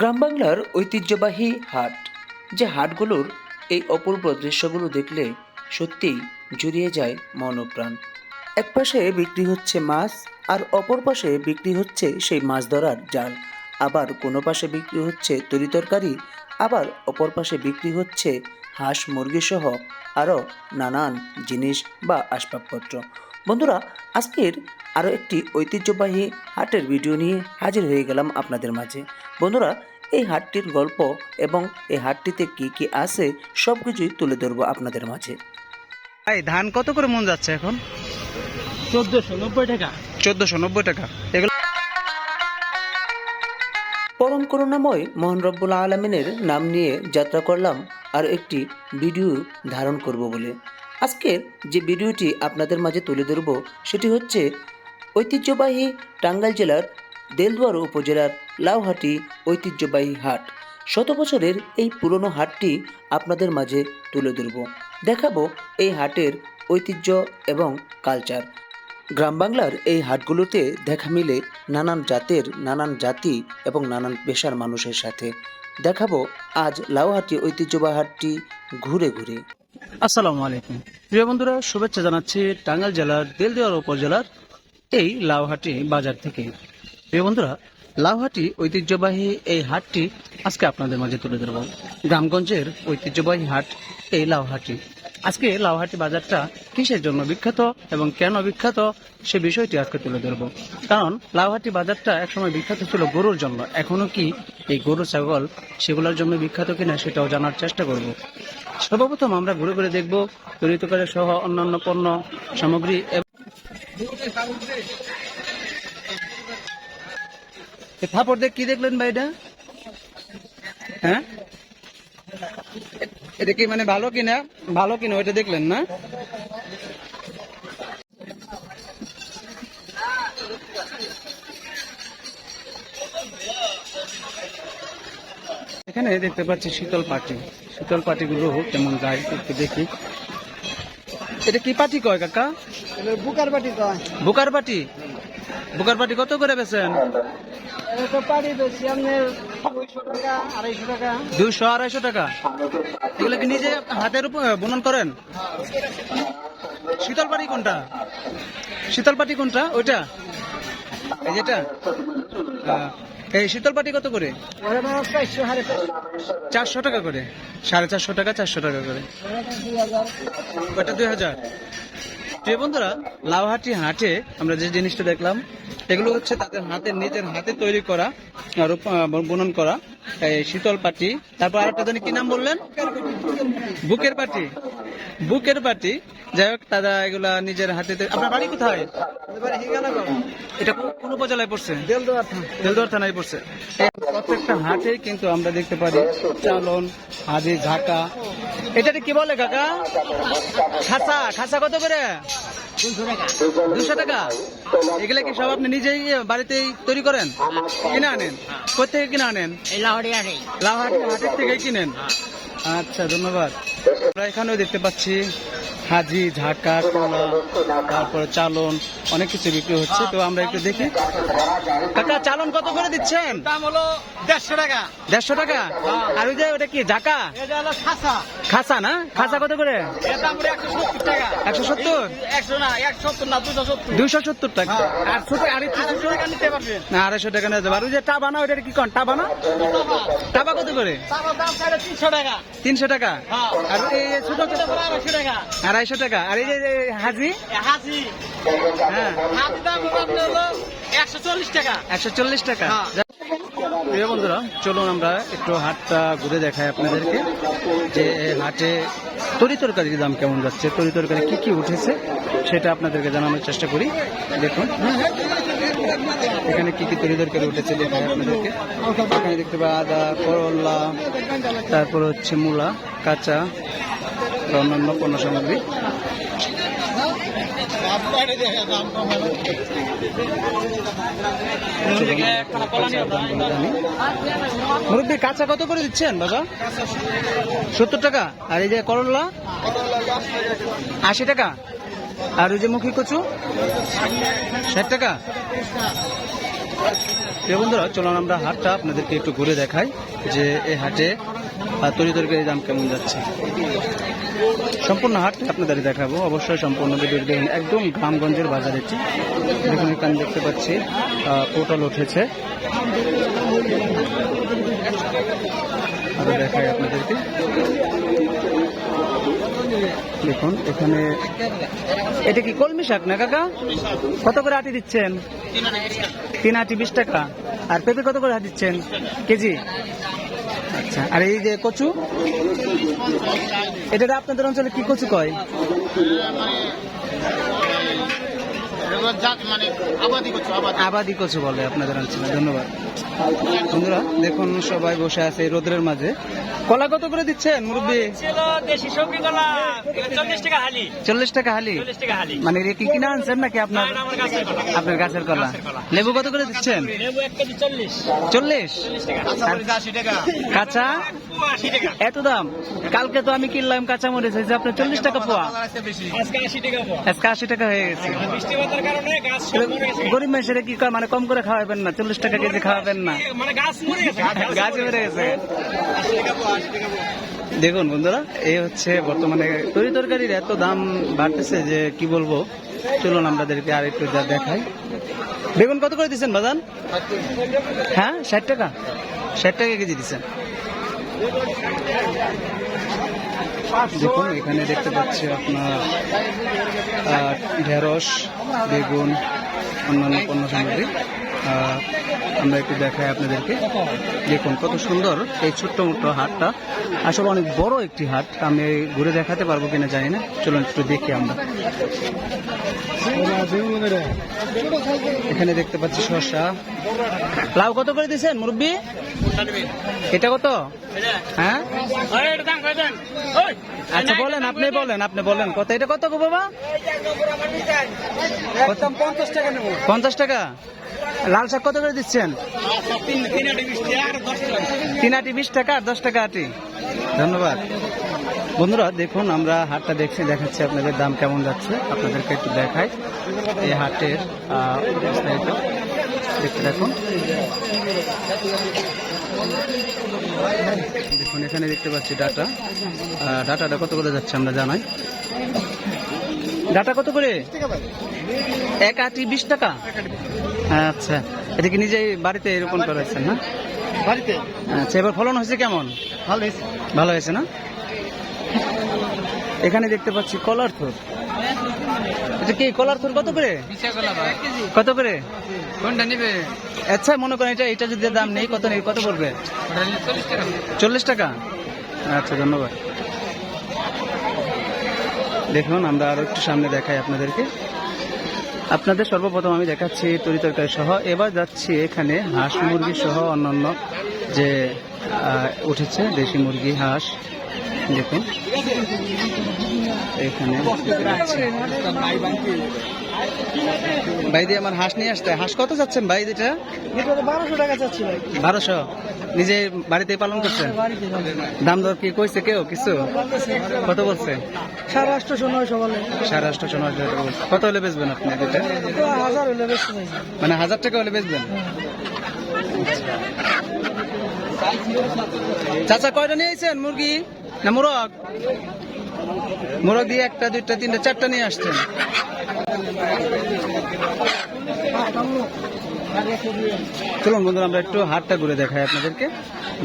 গ্রাম বাংলার ঐতিহ্যবাহী হাট, যে হাটগুলোর এই অপূর্ব দৃশ্যগুলো দেখলে সত্যিই জুড়িয়ে যায় মনপ্রাণ। এক পাশে বিক্রি হচ্ছে মাছ আর অপর পাশে বিক্রি হচ্ছে সেই মাছ ধরার জাল। আবার কোনো পাশে বিক্রি হচ্ছে তরি তরকারি, আবার অপর পাশে বিক্রি হচ্ছে হাঁস মুরগি সহ আরও নানান জিনিস বা আসবাবপত্র। বন্ধুরা, আজকের আরও একটি ঐতিহ্যবাহী হাটের ভিডিও নিয়ে হাজির হয়ে গেলাম আপনাদের মাঝে। বন্ধুরা এই হাটটির গল্প এবং এই হাটটিতে কি কি আছে সব কিছুই তুলে ধরবো আপনাদের মাঝে। ভাই ধান কত করে মন যাচ্ছে এখন? চোদ্দশো নব্বই টাকা। চোদ্দশো নব্বই টাকা। এগুলো পরম করুণাময় মোহন রব্বুল আলমিনের নাম নিয়ে যাত্রা করলাম আর একটি ভিডিও ধারণ করব বলে। আজকের যে ভিডিওটি আপনাদের মাঝে তুলে ধরব সেটি হচ্ছে ঐতিহ্যবাহী টাঙ্গাইল জেলার দেলদুয়ার উপজেলার লাউহাটি ঐতিহ্যবাহী হাট। শত বছরের এই পুরনো হাটটি আপনাদের মাঝে তুলে ধরব। দেখাবো এই হাটের ঐতিহ্য এবং কালচার। গ্রাম বাংলার এই হাটগুলোতে দেখা মিলে নানান জাতের, নানান জাতি এবং নানান পেশার মানুষের সাথে। দেখাবো আজ লাউহাটি ঐতিহ্যবাহী হাটটি ঘুরে ঘুরে। আসসালামু আলাইকুম। প্রিয় বন্ধুরা, শুভেচ্ছা জানাচ্ছি টাঙ্গাইল জেলার দেলদিয়ার উপজেলার এই লাউহাটি বাজার থেকে। প্রিয় বন্ধুরা লাউহাটি ঐতিহ্যবাহী এই হাটটি আজকে আপনাদের মাঝে তুলে ধরব। গ্রামগঞ্জের ঐতিহ্যবাহী হাট এই লাউহাটি। আজকে লাউহাটি বাজারটা কিসের জন্য বিখ্যাত এবং কেন বিখ্যাত সে বিষয়টি আজকে তুলে ধরব। কারণ লাউহাটি বাজারটা একসময় বিখ্যাত ছিল গরুর জন্য। এখনও কি এই গরু, ছাগল সেগুলোর জন্য বিখ্যাত কিনা সেটাও জানার চেষ্টা করব। সর্বপ্রথম আমরা ঘুরে ঘুরে দেখব তরিতকারী সহ অন্যান্য পণ্য সামগ্রী এবং থাপড় দেখ কি দেখলেন ভাই এটা? হ্যাঁ? এটা কি মানে ভালো কিনা? ভালো কিনা ওইটা দেখলেন না? এখানে দেখতে পাচ্ছি শীতল পাটি। শীতল পাটিগুলো কেমন যায় একটু দেখি। এটা কি পাটি কয় কাকা? বুকার বাটি কয়। বুকার পাটি? বুকার পাটি কত করে বেছেন দুইশো আড়াইশো টাকা। এগুলো কি নিজে হাতের উপর বুনন করেন? শীতল পাটি কোনটা? শীতল পাটি কোনটা? ওইটা? এই যেটা এই শীতল পাটি কত করে? চারশো টাকা করে। সাড়ে চারশো টাকা চারশো টাকা করে। ওটা দুই হাজার। প্রিয় বন্ধুরা, লাউহাটি হাটে আমরা যে জিনিসটা দেখলাম, এগুলো হচ্ছে তাদের হাতের, নিজের হাতে তৈরি করা বুনন করা শীতল পাটি। তারপর আরেকটা জানি কি নাম বললেন? বুকের পাটি। বুকের পাটি। যাই হোক তারা এগুলা নিজের হাতে আপনার বাড়ি কোথায়? এটা কোন- উপজেলায় পড়ছে? দেল দেওয়ার থান। বেলদর থানায় পড়ছে। প্রত্যেকটা হাটে কিন্তু আমরা দেখতে পারি চালন হাজি ঝাঁকা। এটাকে কি বলে কাকা? খাসা খাসা কত করে? দুশো টাকা। এগুলা কি সব আপনি নিজেই বাড়িতেই তৈরি করেন? কিনে আনেন? কোথেকে কিনে আনেন? লাউহাটি হাটের থেকে কিনেন? আচ্ছা ধন্যবাদ। আমরা এখানেও দেখতে পাচ্ছি হাজি ঝাঁকা কলা তারপরে চালন অনেক কিছু বিক্রি হচ্ছে। তো আমরা একটু দেখি। কাকা চালন কত করে দিচ্ছেন? দাম হলো দেড়শো টাকা। দেড়শো টাকা? আর ওই যে ওটা কি ঝাঁকা খাসা। খাসা না? খাসা কত করে? একশো সত্তর না না দুশো সত্তর। টাকা। আর ছোট আর একটু আড়াইশো টাকা নিতে পারবেন না আড়াইশো টাকা নিয়ে যাবে আর ওই যে টাবা না কি কন? টাবা না? টাবা কত করে? তিনশো টাকা। তিনশো টাকা? হ্যাঁ। আর ছোট ছোট আড়াইশো টাকা। আড়াইশো টাকা। আর এই যে হাজি? এ হাসি হ্যাঁ। একশো চল্লিশ টাকা। একশো চল্লিশ টাকা। হ্যাঁ। প্রিয় বন্ধুরা চলুন আমরা একটু হাটটা ঘুরে দেখাই আপনাদেরকে যে হাটে তরি তরকারির দাম কেমন যাচ্ছে তরি তরকারি কি কি উঠেছে সেটা আপনাদেরকে জানানোর চেষ্টা করি। দেখুন। এখানে কি কি তরি তরকারি উঠেছে দেখাই আপনাদেরকে। এখানে দেখতে পাই আদা করলা তারপর হচ্ছে মূলা কাঁচা আর অন্যান্য পণ্য সামগ্রী মুরব্বী, কাঁচা কত করে দিচ্ছেন, বাবা? সত্তর টাকা। আর এই যে করলা? আশি টাকা। আর ওই যে মুখী কচু? ষাট টাকা। প্রিয় বন্ধুরা, চলুন আমরা হাটটা আপনাদেরকে একটু ঘুরে দেখাই যে এই হাটে তরি তরকারির দাম কেমন যাচ্ছে। সম্পূর্ণ হাটটা আপনাদের দেখাবো। অবশ্যই সম্পূর্ণ ভিডিও দেখুন একদম গ্রামগঞ্জের বাজার এটি দেখুন, এখানে দেখতে পাচ্ছি পটল উঠেছে। দেখাই আপনাদেরকে। দেখুন, এখানে এটা কি কলমি শাক না, কাকা? কত করে আটি দিচ্ছেন? তিন আটি বিশ টাকা। আর পেঁপে কত করে দিচ্ছেন? কেজি? আচ্ছা আর এই যে কচু? এটা আপনাদের অঞ্চলে কি কচু কয়? মানে আবাদি কচু বলে আপনাদের অঞ্চলে ধন্যবাদ। বন্ধুরা দেখুন সবাই বসে আছে রোদ্রের মাঝে। কলা কত করে দিচ্ছেন মুরব্বী? চল্লিশ টাকা হালি। মানে কি কিনে আনছেন নাকি আপনার। আপনার গাছের কলা। লেবু কত করে দিচ্ছেন? চল্লিশ। কাঁচা এত দাম? কালকে তো আমি কিনলাম কাঁচা মরিচ হয়েছে আপনার চল্লিশ টাকা পোয়া। আজকে আশি টাকা হয়ে গেছে। গরিব মানুষের কি মানে কম করে খাওয়াবেন না? চল্লিশ টাকা কেজি খাওয়াবেন। না। মানে গাছ মরে গেছে। দেখুন বন্ধুরা এই হচ্ছে বর্তমানে তরি তরকারির এত দাম বাড়তেছে যে কি বলব? চলুন আমাদেরকে আর একটু যা দেখাই। বেগুন কত করে দিচ্ছেন বাজান? হ্যাঁ ষাট টাকা। ষাট টাকা কেজি দিচ্ছেন। দেখুন এখানে দেখতে পাচ্ছি আপনার ঢেঁড়স বেগুন অন্যান্য পণ্য সামগ্রী। আমরা একটু দেখাই আপনাদেরকে। দেখুন কত সুন্দর এই ছোট্ট মোটো হাটটা। আসলে অনেক বড় একটি হাট। আমি ঘুরে দেখাতে পারব কিনা জানি না। চলুন একটু দেখি আমরা। এখানে দেখতে পাচ্ছি শসা। লাউ কত করে দিয়েছেন, মুরব্বী? এটা কত? হ্যাঁ? আচ্ছা বলেন, আপনি বলেন আপনি বলেন। কত? এটা কত গো বাবা? পঞ্চাশ টাকা। লাল শাক কত করে দিচ্ছেন? তিন আটি বিশ টাকা আর দশ টাকা আটি। ধন্যবাদ। বন্ধুরা, দেখুন, আমরা হাটটা দেখছি, দেখাচ্ছি আপনাদের দাম কেমন যাচ্ছে। আপনাদেরকে একটু দেখাই এই হাটের দেখতে দেখুন দেখুন, এখানে দেখতে পাচ্ছি ডাটা। ডাটাটা কত করে যাচ্ছে আমরা জানাই। ডাটা কত করে? এক আটি বিশ টাকা? আচ্ছা। এটা কি নিজেই বাড়িতে এরকম করেছেন না? বাড়িতে। আচ্ছা এবার ফলন হয়েছে কেমন? ভালো হয়েছে। ভালো হয়েছে না? এখানে দেখতে পাচ্ছি কলার থোর। এটা কি কলার থোর কত করে? কত করে? কোনটা নিবে? আচ্ছা মনে করেন এটা এটা যদি দাম নেই কত নেই কত পড়বে? চল্লিশ টাকা? আচ্ছা ধন্যবাদ। দেখুন, আমরা আরও একটু সামনে দেখাই আপনাদেরকে। আপনাদের সর্বপ্রথম আমি দেখাচ্ছি তরি তরকারি সহ। এবার যাচ্ছি এখানে হাঁস মুরগি সহ অন্যান্য যে উঠেছে, দেশি মুরগি, হাঁস। দেখুন। এখানে ভাই দিয়ে আমার হাঁস নিয়ে আসতে। হাঁস কত যাচ্ছেন ভাই এটা বারোশো টাকা চাচ্ছি ভাই। বারোশো? নিজে বাড়িতে পালন করছেন? দাম দর কি কইছে কেউ? কিছু? কত বলছে? সাড়ে আটশোশো নয়শো বলে। সাড়ে আটশো নয় কত হলে বেচবেন আপনি এটা হাজার হলে বেশি মানে হাজার টাকা হলে বেচবেন? চাচা কয়টা নিয়েছেন মুরগি না মুরগ? মুরগ দিয়ে একটা দুইটা তিনটা চারটা নিয়ে আসছেন। চলুন বন্ধুরা আমরা একটু হাটটা ঘুরে দেখাই আপনাদেরকে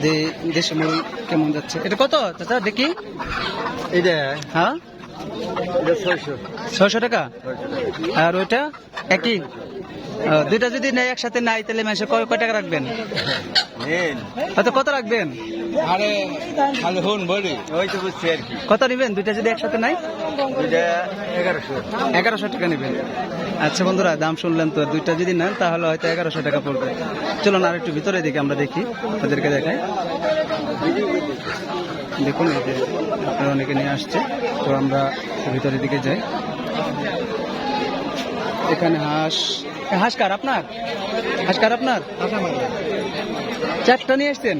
যে দেশে মুরগ কেমন যাচ্ছে। এটা কত চাচা দেখি? এটা হ্যাঁ? এটা ছয়শো। ছয়শো টাকা? আর ওইটা একই? দুইটা যদি নেই একসাথে নাই তাহলে মানুষের কয় কয় টাকা রাখবেন? হয়তো কত রাখবেন? আরে বলি। ওই তো বুঝছি আর কি। কত নেবেন? দুইটা যদি একসাথে নাই? এগারোশো। এগারোশো টাকা নেবেন। আচ্ছা বন্ধুরা দাম শুনলেন তো দুইটা যদি নেন তাহলে হয়তো এগারোশো টাকা পড়বে। চলুন আর একটু ভিতরে দিকে আমরা দেখি ওদেরকে দেখাই। দেখুন আপনারা অনেকে নিয়ে আসছে তো আমরা ভিতরের দিকে যাই। এখানে হাঁস এ, হাঁস আপনার? হাঁস কার আপনার? চারটা নিয়ে আসছেন?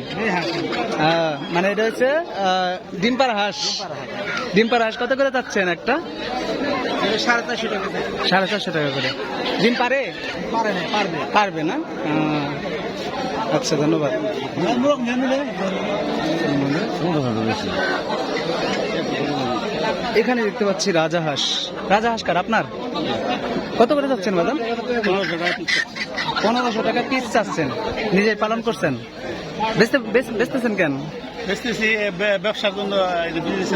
হ্যাঁ, মানে এটা হচ্ছে আহ, ডিম পাড়া হাঁস। ডিম পাড়া হাঁস কত করে যাচ্ছেন একটা? সাড়ে চারশো টাকা সাড়ে চারশো টাকা করে। ডিম পারে? পারে পারবে পারবে না আচ্ছা ধন্যবাদ। এখানে দেখতে পাচ্ছি রাজা হাঁস। রাজা হাঁস কার? আপনার? কত করে যাচ্ছেন ম্যাডাম পনেরোশো টাকা পিস চাচ্ছেন। নিজে পালন করছেন। বেচতে বেচতেছেন কেন? বেচতেছি ব্যবসার জন্য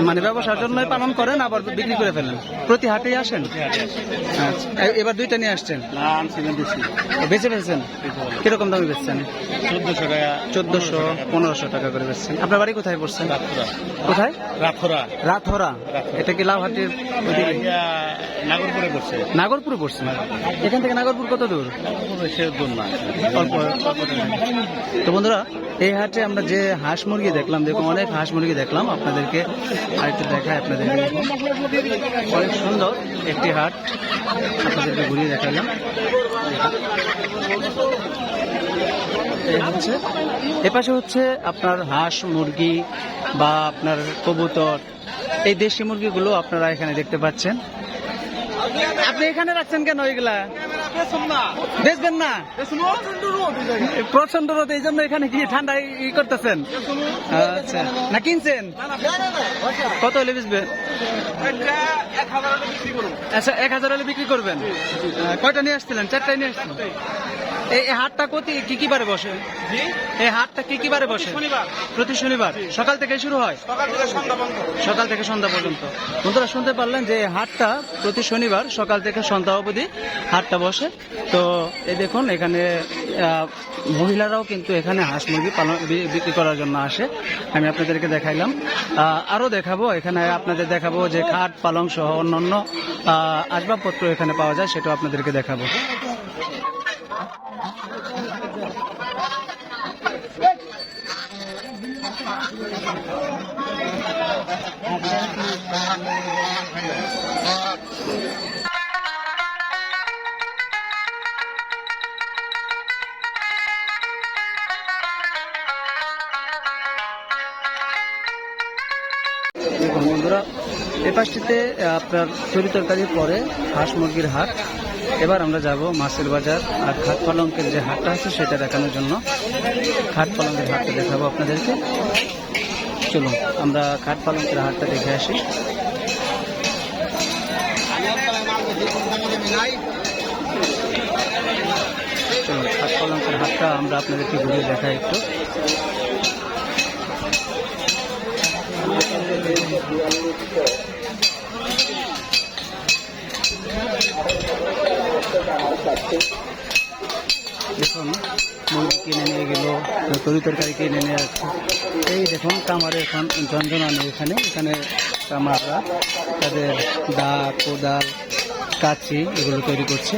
মানে ব্যবসার জন্য পালন করেন আবার বিক্রি করে ফেলেন? প্রতি হাটেই আসেন? আচ্ছা এবার দুইটা নিয়ে আসছেন? বেঁচে। ফেলছেন? কীরকম দামে বেচছেন? চোদ্দশো টাকা। চোদ্দশো পনেরোশো টাকা করে বেচছেন। আপনার বাড়ি কোথায় পড়ছেন? কোথায়? রাথুরা রাতহরা এটা কি লাউহাটির ওইদিকে? নাগরপুরে করছে নাগরপুর পড়ছে এখান থেকে নাগরপুর কত দূর? দূর না। অল্প অল্প। তো বন্ধুরা এই হাটে আমরা যে হাঁস মুরগি দেখলাম দেখুন অনেক হাঁস মুরগি দেখলাম, আপনাদেরকে আরেকটু দেখায় আপনাদের। অনেক সুন্দর একটি হাট, আপনাদেরকে ঘুরিয়ে দেখালাম। হচ্ছে এপাশে হচ্ছে আপনার হাঁস মুরগি বা আপনার কবুতর। এই দেশি মুরগিগুলো আপনারা এখানে দেখতে পাচ্ছেন। আপনি এখানে রাখছেন কেন ওইগুলা বেচবেন না প্রচণ্ড রোদ এই জন্য এখানে কি ঠান্ডা ই করতেছেন? আচ্ছা। না কিনছেন? কত হলে বেচবেন আচ্ছা এক হাজার হলে বিক্রি করবেন? কয়টা নিয়ে আসছিলেন? চারটায় নিয়ে আসছিলেন? এই হাটটা কত কি কি বারে বসে? এই হাটটা কি কি বারে বসে? প্রতি শনিবার। সকাল থেকে শুরু হয়? সকাল থেকে সন্ধ্যা পর্যন্ত। বন্ধুরা শুনতে পারলেন যে হাটটা প্রতি শনিবার সকাল থেকে সন্ধ্যা অবধি হাটটা বসে। তো এই দেখুন এখানে মহিলারাও কিন্তু এখানে হাঁস মুরগি পালন বিক্রি করার জন্য আসে। আমি আপনাদেরকে দেখাইলাম। আহ, আরও দেখাবো। এখানে আপনাদের দেখাবো যে খাট পালং সহ অন্যান্য আসবাবপত্র এখানে পাওয়া যায় সেটাও আপনাদেরকে দেখাবো। বন্ধুরা এ পাশটিতে আপনার তরিতরকারির পরে হাঁস মুরগির হাট। এবার আমরা যাব মাছের বাজার আর খাট পালঙ্কের যে হাটটা আছে সেটা দেখানোর জন্য। খাট পালঙ্কের হাটটা দেখাবো আপনাদেরকে। চলুন, আমরা খাট পালঙ্কের হাটটা দেখে আসি। চলুন, খাট পালঙ্কের হাটটা আমরা আপনাদেরকে ঘুরিয়ে দেখাই একটু। দেখুন, মুরগি কিনে নিয়ে গেল, তরি তরকারি কিনে নিয়ে যাচ্ছে এই দেখুন কামারে এখন ঝঞ্ঝনা নেই এখানে। এখানে কামাররা তাদের দা কোদাল, কাচি এগুলো তৈরি করছে।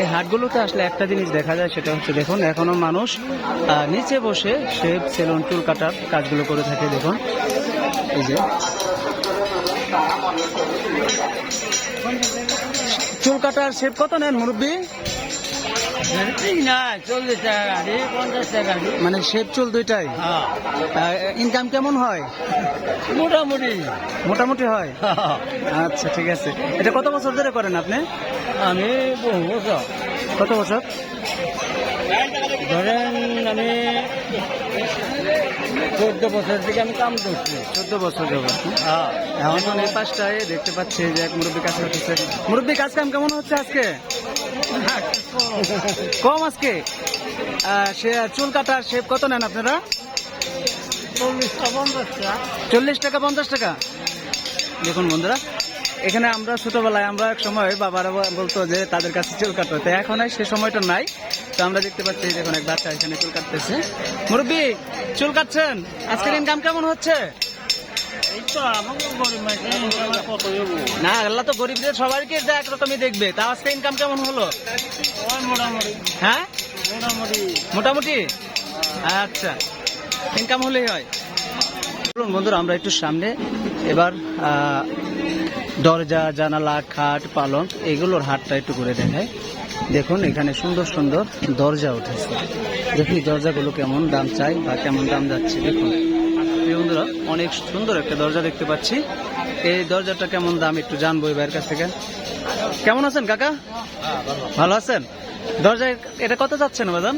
এই হাটগুলোতে আসলে একটা জিনিস দেখা যায়, সেটা হচ্ছে দেখুন, এখনও মানুষ নিচে বসে শেপ সেলুন, চুল কাটার কাজগুলো করে থাকে, দেখুন। এই যে। চুল কাটার শেপ কত নেন মুরব্বী? মানে শেপ চুল দুইটাই? ইনকাম কেমন হয়? মোটামুটি। মোটামুটি হয়। আচ্ছা ঠিক আছে। এটা কত বছর ধরে করেন আপনি? আমি বহু বছর। কত বছর? ধরেন আমি চোদ্দ বছর থেকে আমি কাম করছি। চোদ্দ বছর যাব হ্যাঁ। এখন মানে এই পাশটায় দেখতে পাচ্ছি যে এক মুরব্বী কাজ করতেছে। মুরব্বী কাজ কাম কেমন হচ্ছে আজকে? কম আজকে? সে চুল কাটার শেপ কত নেন আপনারা? চল্লিশ টাকা পঞ্চাশ টাকা? দেখুন বন্ধুরা এখানে আমরা ছোটবেলায় আমরা এক সময় বাবারা বলতো যে তাদের কাছে চুল কাটতে। এখন সে সময়টা নাই। তো আমরা দেখতে পাচ্ছি দেখুন এক বাচ্চা এখানে চুল কাটতেছে। মুরব্বী চুল কাটছেন? আজকের ইনকাম কেমন হচ্ছে? না আল্লাহ তো গরিবদের সবাইকে যা একরকমই দেখবে। তা আজকে ইনকাম কেমন হলো? মোটামুটি। হ্যাঁ? মোটামুটি। মোটামুটি? আচ্ছা ইনকাম হলেই হয়। চলুন বন্ধুরা আমরা একটু সামনে এবার দরজা জানালা খাট পালং এগুলোর হাটটা একটু করে দেখায় দেখুন এখানে সুন্দর সুন্দর দরজা উঠেছে। দেখুন দরজাগুলো কেমন দাম চাই বা কেমন দাম যাচ্ছে দেখুন। বন্ধুরা অনেক সুন্দর একটা দরজা দেখতে পাচ্ছি। এই দরজাটা কেমন দাম একটু জানব ভাইয়ের কাছ থেকে। কেমন আছেন কাকা? ভালো আছেন? দরজা এটা কত যাচ্ছেন বাদান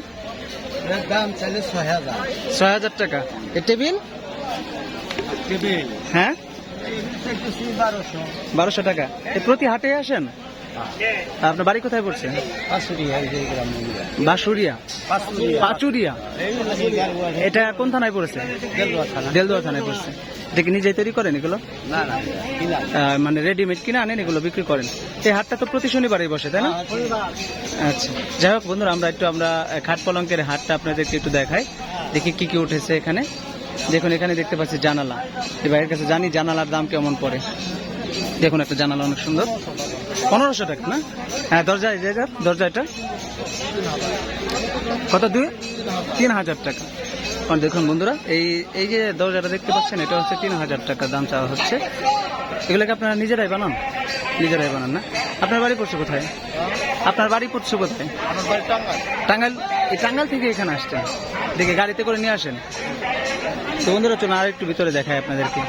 দাম চাইলে ছয় হাজার। ছয় হাজার টাকা। এ টেবিল? হ্যাঁ? বারোশো। বারোশো টাকা। প্রতি হাটে আসেন? আপনার বাড়ি কোথায় পড়ছে বাঁশুড়িয়া পাচুরিয়া? এটা কোন থানায় পড়েছে? দেলদুয়া থানায় পড়ছে। এটা কি নিজে তৈরি করেন এগুলো? মানে রেডিমেড কিনে আনেন এগুলো বিক্রি করেন। এই হাটটা তো প্রতি শনিবারই বসে তাই না? আচ্ছা। যাই হোক বন্ধুরা আমরা একটু আমরা খাট পলঙ্কের হাটটা আপনাদেরকে একটু দেখাই। দেখি কি কি উঠেছে এখানে। দেখুন এখানে দেখতে পাচ্ছি জানালা। এই ভাইয়ের কাছে জানি জানালার দাম কেমন পড়ে। দেখুন একটা জানালা অনেক সুন্দর। পনেরোশো টাকা না? হ্যাঁ দরজা এই যে যার, দরজা এটা কত দুই? তিন হাজার টাকা। আর দেখুন বন্ধুরা এই এই যে দরজাটা দেখতে পাচ্ছেন এটা হচ্ছে তিন হাজার টাকা দাম চাওয়া হচ্ছে। এগুলোকে আপনারা নিজেরাই বানান। নিজেরাই বানান না? আপনার বাড়ি পড়ছে কোথায়? আপনার বাড়ি পড়ছে কোথায়? টাঙ্গাইল। এই টাঙ্গাইল থেকে এখানে আসছেন? দেখে গাড়িতে করে নিয়ে আসেন? তো বন্ধুরা চলুন আর একটু ভিতরে দেখায় আপনাদেরকে।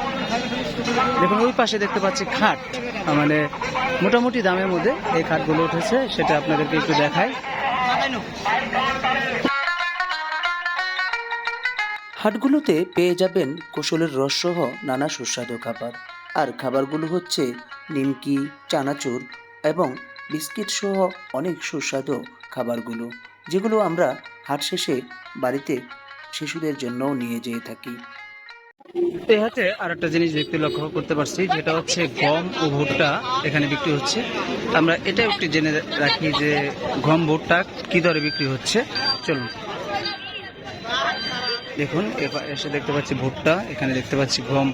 দেখুন, ওই পাশে দেখতে পাচ্ছি খাট। মানে মোটামুটি দামের মধ্যে এই খাটগুলো উঠেছে, সেটা আপনাদেরকে একটু দেখায় হাটগুলোতে পেয়ে যাবেন কোশলের রসসহ নানা সুস্বাদু খাবার। আর খাবারগুলো হচ্ছে নিমকি, চানাচুর এবং বিস্কিট সহ অনেক সুস্বাদু খাবারগুলো, যেগুলো আমরা হাট শেষে বাড়িতে শিশুদের জন্যও নিয়ে যেয়ে থাকি। এই হাটে আর একটা জিনিস দেখতে লক্ষ্য করতে পারছি, যেটা হচ্ছে গম ও ভুট্টা এখানে বিক্রি হচ্ছে। আমরা এটা একটু জেনে রাখি যে গম, ভুট্টা কি দরে বিক্রি হচ্ছে। চলুন। দেখুন এসে দেখতে পাচ্ছি ভুট্টা, এখানে দেখতে পাচ্ছি গম।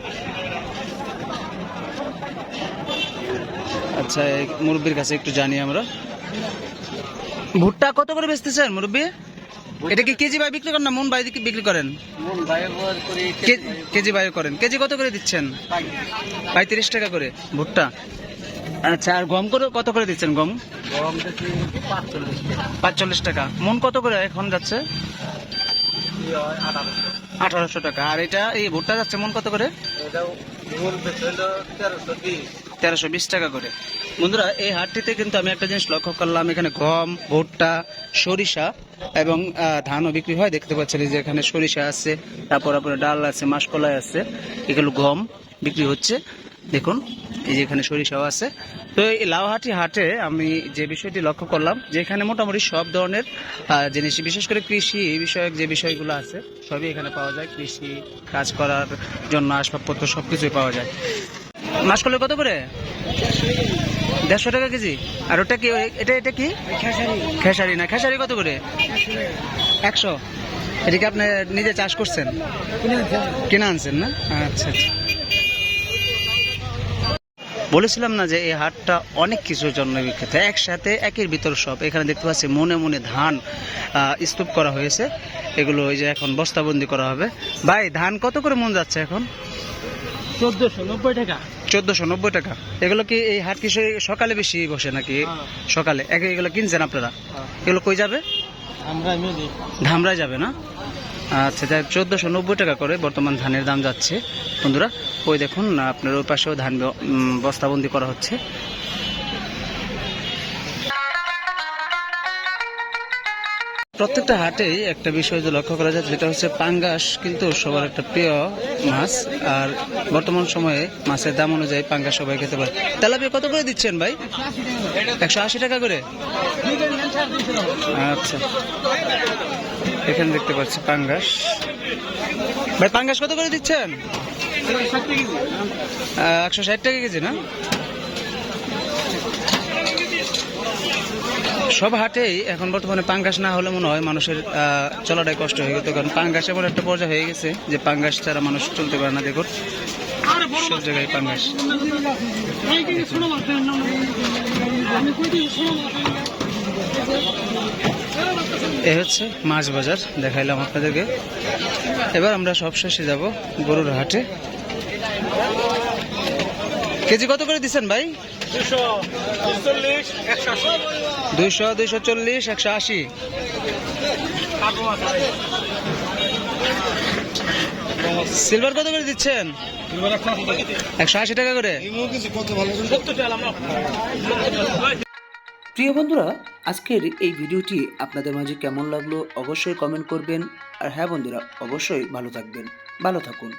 আচ্ছা মুরব্বীর কাছে একটু জানি আমরা। ভুট্টা কত করে বেচতেছেন মুরব্বী? এটা কি কেজি বাই বিক্রি করেন না মন বাই বিক্রি করেন? কেজি বাই করেন। কেজি কত করে দিচ্ছেন? পঁয়ত্রিশ টাকা করে ভুট্টা। আচ্ছা আর গম করে কত করে দিচ্ছেন গম? পাঁচচল্লিশ টাকা। মন কত করে এখন যাচ্ছে? আঠারোশো। টাকা। আর এটা এই ভুট্টা যাচ্ছে মন কত করে? তেরোশো বিশ টাকা করে। বন্ধুরা, এই হাটটিতে কিন্তু আমি একটা জিনিস লক্ষ্য করলাম। এখানে গম, ভুট্টা, সরিষা এবং ধানও বিক্রি হয়। দেখতে পাচ্ছেন যে এখানে সরিষা আছে, তারপর আপনার ডাল আছে, মাসকলাই আছে, এগুলো গম বিক্রি হচ্ছে। দেখুন, এই যে এখানে সরিষাও আছে। তো এই লাউহাটি হাটে আমি যে বিষয়টি লক্ষ্য করলাম, যে এখানে মোটামুটি সব ধরনের জিনিস, বিশেষ করে কৃষি বিষয়ক যে বিষয়গুলো আছে, সবই এখানে পাওয়া যায়। কৃষি, কাজ করার জন্য আসবাবপত্র সব কিছুই পাওয়া যায়। মাসকলাই কত করে? দেড়শো টাকা কেজি। আর ওটা কি, এটা এটা কি? খেসারি। না, খেসারি কত করে? একশো। এটা কি আপনি নিজে চাষ করছেন? কিনে আনছেন না? আচ্ছা আচ্ছা। বলেছিলাম না যে এই হাটটা অনেক কিছুর জন্য বিখ্যাত। একসাথে, একের ভিতর সব। এখানে দেখতে পাচ্ছি মনে মনে ধান স্তূপ করা হয়েছে। এগুলো ওই যে এখন বস্তাবন্দি করা হবে। ভাই, ধান কত করে মন যাচ্ছে এখন? চোদ্দশো নব্বই টাকা। চোদ্দশো নব্বই টাকা। এগুলো কি এই হাট কি সকালে বেশি বসে নাকি? সকালে। এক- এগুলো কিনছেন আপনারা? এগুলো কই যাবে? ধামরায় যাবে না? আচ্ছা যাই চোদ্দোশো নব্বই টাকা করে বর্তমান ধানের দাম যাচ্ছে। বন্ধুরা ওই দেখুন আপনার ওই পাশেও ধান বস্তাবন্দি করা হচ্ছে। প্রত্যেকটা হাটেই একটা বিষয় যে লক্ষ্য করা যায় যেটা হচ্ছে পাঙ্গাস কিন্তু সবার একটা প্রিয় মাছ, আর বর্তমান সময়ে মাছের দাম অনুযায়ী পাঙ্গাস সবাই খেতে পারে। তেলাপিয়া কত করে দিচ্ছেন ভাই? একশো আশি টাকা করে? আচ্ছা। এখানে দেখতে পাচ্ছি পাঙ্গাস। ভাই, পাঙ্গাস কত করে দিচ্ছেন? একশো ষাট টাকা কেজি, না? সব হাটেই এখন বর্তমানে পাঙ্গাস না হলে মনে হয় মানুষের চলাটাই কষ্ট হয়ে গেছে। কারণ পাঙ্গাস এমন একটা পর্যায়ে হয়ে গেছে যে পাঙ্গাস ছাড়া মানুষ চলতে পারে না দেখুন। সব জায়গায় পাঙ্গাস। এ হচ্ছে মাছ বাজার, দেখাইলাম আপনাদেরকে। এবার আমরা সব শেষে যাব গরুর হাটে। কেজি কত করে দিচ্ছেন ভাই? দুইশো দুইশো চল্লিশ, একশো আশি। সিলভার কত করে দিচ্ছেন? একশো আশি টাকা করে। প্রিয় বন্ধুরা, আজকের এই ভিডিওটি আপনাদের মাঝে কেমন লাগল অবশ্যই কমেন্ট করবেন। আর হ্যাঁ বন্ধুরা, অবশ্যই ভালো থাকবেন। ভালো থাকুন।